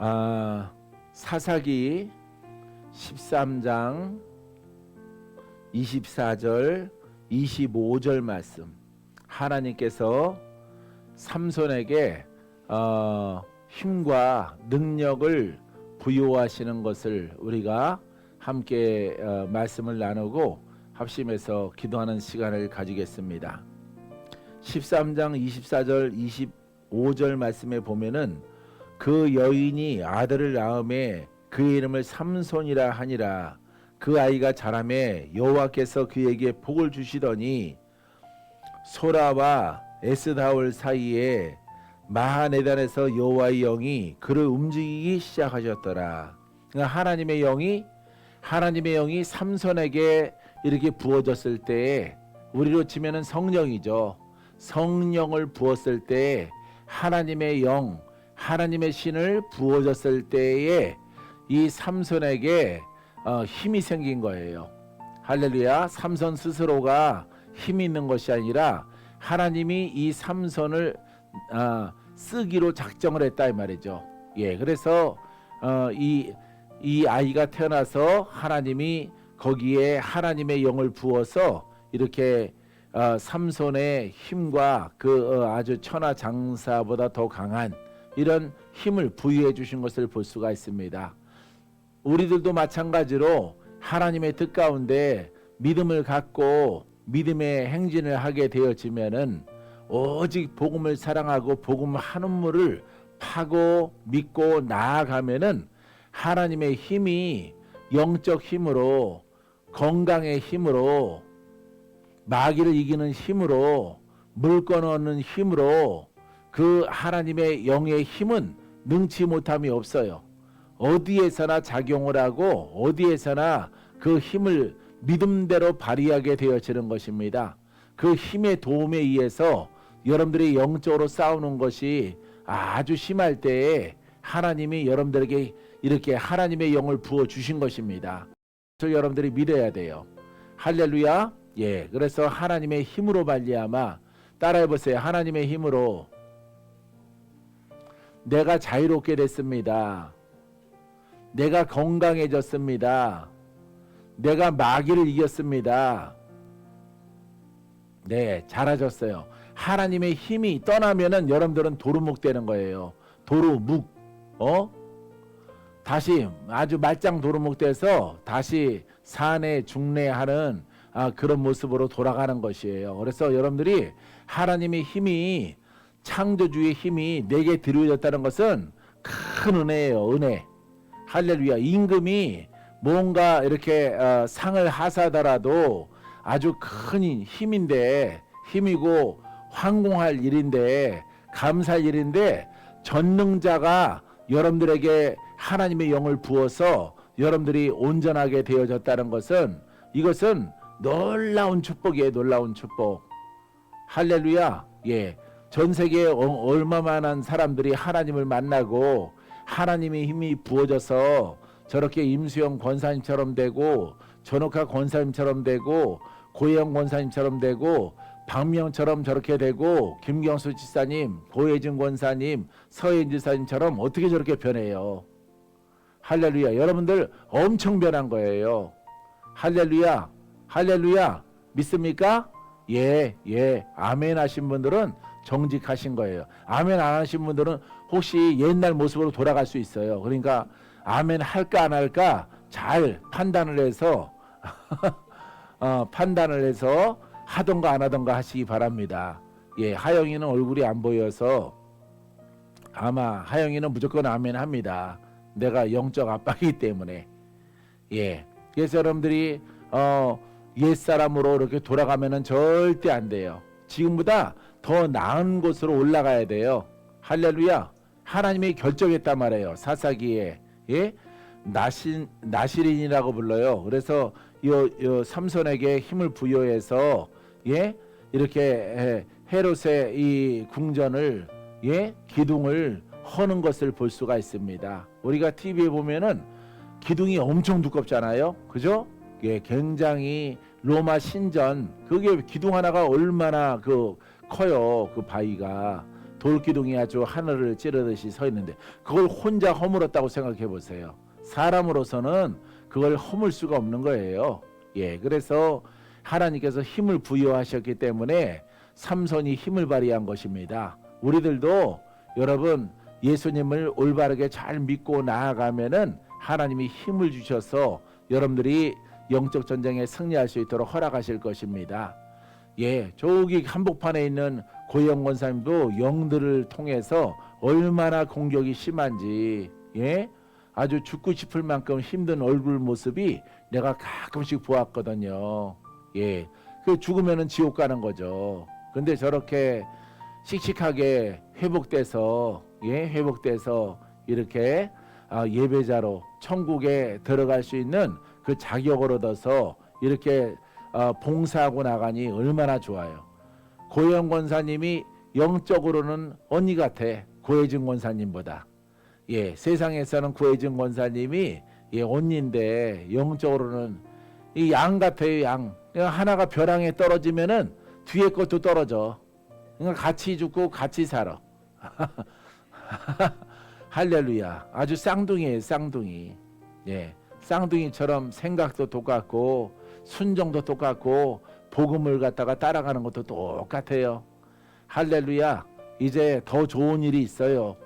아, 사사기 13장 24절 25절 말씀 하나님께서 삼손에게 어, 힘과 능력을 부여하시는 것을 우리가 함께 어, 말씀을 나누고 합심해서 기도하는 시간을 가지겠습니다. 13장 24절 25절 말씀에 보면은 그 여인이 아들을 낳음에 그의 이름을 삼손이라 하니라 그 아이가 자라매 여호와께서 그에게 복을 주시더니 소라와 에스다올 사이에 마하네단에서 여호와의 영이 그를 움직이기 시작하셨더라. 그러니까 하나님의 영이 하나님의 영이 삼손에게 이렇게 부어졌을 때에 우리로 치면은 성령이죠. 성령을 부었을 때에 하나님의 영, 하나님의 신을 부어졌을 때에 이 삼손에게 어, 힘이 생긴 거예요. 할렐루야. 삼손 스스로가 힘이 있는 것이 아니라 하나님이 이 삼손을 어, 쓰기로 작정을 했다 이 말이죠. 예, 그래서 어, 이, 이 아이가 태어나서 하나님이 거기에 하나님의 영을 부어서 이렇게 어, 삼손의 힘과 그 어, 아주 천하 장사보다 더 강한 이런 힘을 부여해 주신 것을 볼 수가 있습니다. 우리들도 마찬가지로 하나님의 뜻 가운데 믿음을 갖고 믿음의 행진을 하게 되어지면은 오직 복음을 사랑하고 복음 한 우물을 파고 믿고 나아가면은 하나님의 힘이 영적 힘으로 건강의 힘으로 마귀를 이기는 힘으로 물건 얻는 힘으로 그 하나님의 영의 힘은 능치 못함이 없어요. 어디에서나 작용을 하고 어디에서나 그 힘을 믿음대로 발휘하게 되어지는 것입니다. 그 힘의 도움에 의해서 여러분들이 영적으로 싸우는 것이 아주 심할 때에 하나님이 여러분들에게 이렇게 하나님의 영을 부어 주신 것입니다. 그래서 여러분들이 믿어야 돼요. 할렐루야. 예. 그래서 하나님의 힘으로 말미암아 따라해 보세요. 하나님의 힘으로 내가 자유롭게 됐습니다. 내가 건강해졌습니다. 내가 마귀를 이겼습니다. 네, 잘하셨어요. 하나님의 힘이 떠나면은 여러분들은 도루묵 되는 거예요. 도루묵, 어? 다시 아주 말짱 도루묵 돼서 다시 산에 중래하는 아, 그런 모습으로 돌아가는 것이에요. 그래서 여러분들이 하나님의 힘이 창조주의 힘이 내게 드려졌다는 것은 큰 은혜예요. 은혜. 할렐루야. 임금이 뭔가 이렇게 어, 상을 하사하더라도 아주 큰 힘인데 힘이고 황공할 일인데 감사할 일인데 전능자가 여러분들에게 하나님의 영을 부어서 여러분들이 온전하게 되어졌다는 것은 이것은 놀라운 축복이에요. 놀라운 축복. 할렐루야. 예. 전 세계에 어- 얼마만한 사람들이 하나님을 만나고 하나님의 힘이 부어져서 저렇게 임수영 권사님처럼 되고 전옥하 권사님처럼 되고 고혜영 권사님처럼 되고 박명처럼 저렇게 되고 김경수 지사님, 고혜진 권사님, 서혜인 지사님처럼 어떻게 저렇게 변해요? 할렐루야. 여러분들 엄청 변한 거예요. 할렐루야. 할렐루야. 믿습니까? 예, 예. 아멘 하신 분들은 정직하신 거예요. 아멘 안 하신 분들은 혹시 옛날 모습으로 돌아갈 수 있어요. 그러니까 아멘 할까 안 할까 잘 판단을 해서 어, 판단을 해서 하던가 안 하던가 하시기 바랍니다. 예, 하영이는 얼굴이 안 보여서 아마 하영이는 무조건 아멘 합니다. 내가 영적 아빠이기 때문에. 예. 그래서 여러분들이 어, 옛 사람으로 이렇게 돌아가면은 절대 안 돼요. 지금보다 더 나은 곳으로 올라가야 돼요. 할렐루야. 하나님이 결정했단 말이에요. 사사기에. 예? 나신 나시린이라고 불러요. 그래서 요, 요 삼손에게 힘을 부여해서 예? 이렇게 예, 헤롯의 이 궁전을 예? 기둥을 허는 것을 볼 수가 있습니다. 우리가 TV에 보면은 기둥이 엄청 두껍잖아요. 그죠? 예, 굉장히 로마 신전 그게 기둥 하나가 얼마나 그 커요. 그 바위가 돌 기둥이 아주 하늘을 찌르듯이 서 있는데 그걸 혼자 허물었다고 생각해 보세요. 사람으로서는 그걸 허물 수가 없는 거예요. 예, 그래서 하나님께서 힘을 부여하셨기 때문에 삼손이 힘을 발휘한 것입니다. 우리들도 여러분 예수님을 올바르게 잘 믿고 나아가면은 하나님이 힘을 주셔서 여러분들이 영적 전쟁에 승리할 수 있도록 허락하실 것입니다. 예, 저기 한복판에 있는 고영 권사님도 영들을 통해서 얼마나 공격이 심한지 예, 아주 죽고 싶을 만큼 힘든 얼굴 모습이 내가 가끔씩 보았거든요. 예, 그 죽으면은 지옥 가는 거죠. 근데 저렇게 씩씩하게 회복돼서 예, 회복돼서 이렇게 아, 예배자로 천국에 들어갈 수 있는 그 자격을 얻어서 이렇게 어, 봉사하고 나가니 얼마나 좋아요. 고영 권사님이 영적으로는 언니 같아. 고혜진 권사님보다. 예, 세상에서는 고혜진 권사님이 예, 언니인데 영적으로는 이 양 같아요, 양. 그러니까 하나가 벼랑에 떨어지면은 뒤에 것도 떨어져. 그러니까 같이 죽고 같이 살아. 할렐루야. 아주 쌍둥이에요, 쌍둥이. 예. 쌍둥이처럼 생각도 똑같고 순종도 똑같고 복음을 갖다가 따라가는 것도 똑같아요. 할렐루야. 이제 더 좋은 일이 있어요.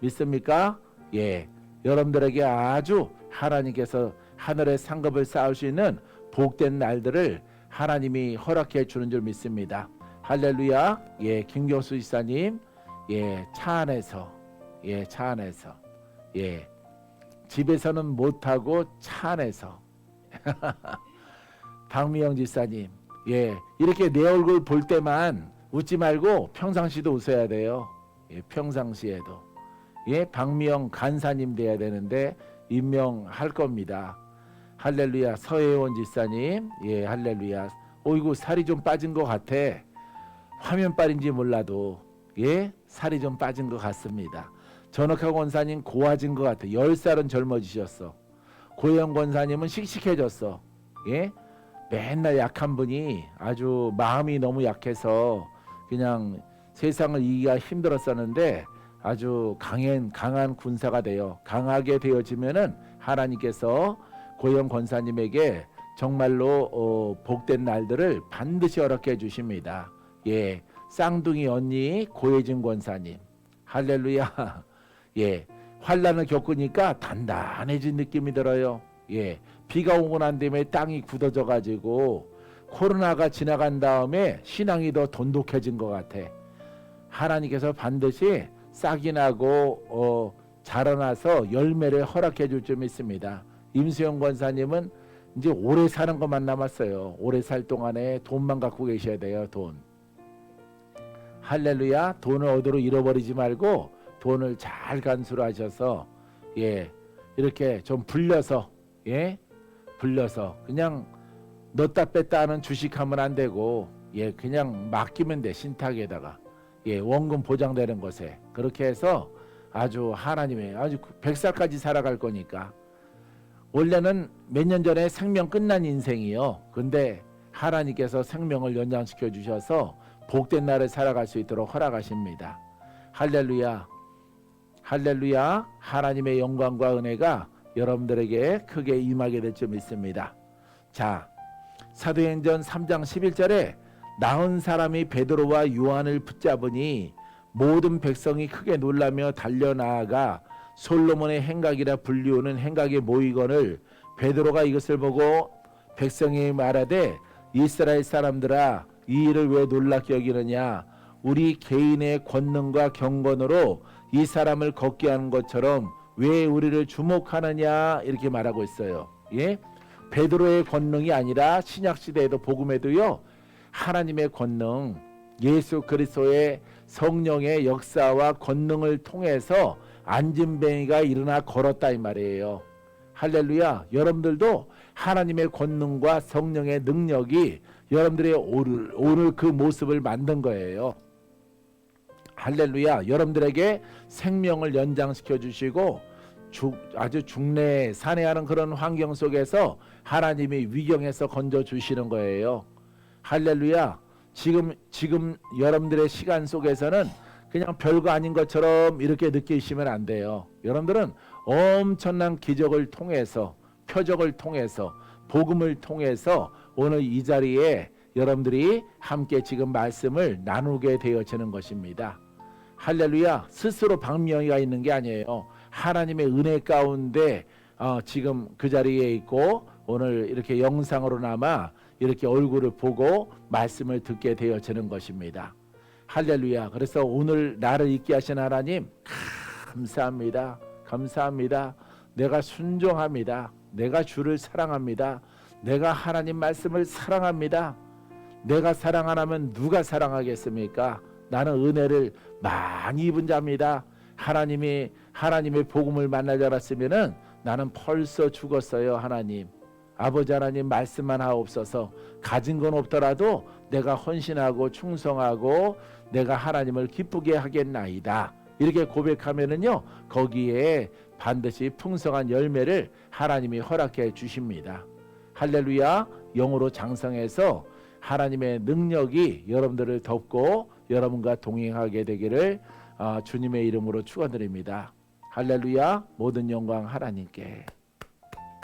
믿습니까? 예. 여러분들에게 아주 하나님께서 하늘의 상급을 쌓을 수 있는 복된 날들을 하나님이 허락해 주는 줄 믿습니다. 할렐루야. 예, 김경수 이사님. 예, 차 안에서 예, 차 안에서 예. 집에서는 못 하고 차 안에서 박미영 지사님. 예. 이렇게 내 얼굴 볼 때만 웃지 말고 평상시도 웃어야 돼요. 예, 평상시에도. 예, 박미영 간사님 돼야 되는데 임명할 겁니다. 할렐루야 서혜원 지사님, 예, 할렐루야. 어이구 살이 좀 빠진 것 같아. 화면빨인지 몰라도 예, 살이 좀 빠진 것 같습니다. 전학하 권사님 고와진 것 같아. 열 살은 젊어지셨어. 고영 권사님은 씩씩해졌어. 예, 맨날 약한 분이 아주 마음이 너무 약해서 그냥 세상을 이기가 힘들었었는데 아주 강한 강한 군사가 되어 강하게 되어지면은 하나님께서 고영 권사님에게 정말로 어, 복된 날들을 반드시 허락해 주십니다. 예, 쌍둥이 언니 고혜진 권사님, 할렐루야. 예, 환란을 겪으니까 단단해진 느낌이 들어요. 예, 비가 오고 난 다음에 땅이 굳어져 가지고 코로나가 지나간 다음에 신앙이 더 돈독해진 것 같아. 하나님께서 반드시 싹이 나고 어, 자라나서 열매를 허락해 줄줄 믿습니다. 임수영 권사님은 이제 오래 사는 것만 남았어요. 오래 살 동안에 돈만 갖고 계셔야 돼요. 돈. 할렐루야. 돈을 어디로 잃어버리지 말고 돈을 잘 간수하셔서 예 이렇게 좀 불려서 예 불려서 그냥 넣다 뺐다 하는 주식하면 안 되고 예 그냥 맡기면 돼 신탁에다가. 예 원금 보장되는 것에. 그렇게 해서 아주 하나님의 아주 100살까지 살아갈 거니까. 원래는 몇 년 전에 생명 끝난 인생이요. 근데 하나님께서 생명을 연장시켜 주셔서 복된 날을 살아갈 수 있도록 허락하십니다. 할렐루야 할렐루야 하나님의 영광과 은혜가 여러분들에게 크게 임하게 될 줄 믿습니다. 자 사도행전 3장 11절에 나은 사람이 베드로와 요한을 붙잡으니 모든 백성이 크게 놀라며 달려나아가 솔로몬의 행각이라 불리우는 행각에 모이거늘 베드로가 이것을 보고 백성이 말하되 이스라엘 사람들아 이 일을 왜 놀랍게 여기느냐? 우리 개인의 권능과 경건으로 이 사람을 걷게 하는 것처럼 왜 우리를 주목하느냐 이렇게 말하고 있어요. 예? 베드로의 권능이 아니라 신약 시대에도 복음에도요. 하나님의 권능, 예수 그리스도의 성령의 역사와 권능을 통해서 안진뱅이가 일어나 걸었다 이 말이에요. 할렐루야. 여러분들도 하나님의 권능과 성령의 능력이 여러분들의 오늘, 오늘 그 모습을 만든 거예요. 할렐루야. 여러분들에게 생명을 연장시켜 주시고 죽, 아주 중내 산해하는 그런 환경 속에서 하나님이 위경에서 건져 주시는 거예요. 할렐루야. 지금 지금 여러분들의 시간 속에서는 그냥 별거 아닌 것처럼 이렇게 느끼시면 안 돼요. 여러분들은 엄청난 기적을 통해서 표적을 통해서 복음을 통해서 오늘 이 자리에 여러분들이 함께 지금 말씀을 나누게 되어지는 것입니다. 할렐루야 스스로 방명이가 있는 게 아니에요. 하나님의 은혜 가운데 어, 지금 그 자리에 있고 오늘 이렇게 영상으로나마 이렇게 얼굴을 보고 말씀을 듣게 되어지는 것입니다. 할렐루야. 그래서 오늘 나를 있게 하신 하나님 감사합니다. 감사합니다. 내가 순종합니다. 내가 주를 사랑합니다. 내가 하나님 말씀을 사랑합니다. 내가 사랑 안 하면 누가 사랑하겠습니까? 나는 은혜를 많이 입은 자입니다. 하나님이 하나님의 복음을 만날 줄 알았으면은 나는 벌써 죽었어요, 하나님. 아버지 하나님 말씀만 하옵소서. 가진 건 없더라도 내가 헌신하고 충성하고 내가 하나님을 기쁘게 하겠나이다. 이렇게 고백하면은요, 거기에 반드시 풍성한 열매를 하나님이 허락해 주십니다. 할렐루야, 영으로 장성해서 하나님의 능력이 여러분들을 덮고 여러분과 동행하게 되기를 아, 주님의 이름으로 축원드립니다. 할렐루야, 모든 영광 하나님께.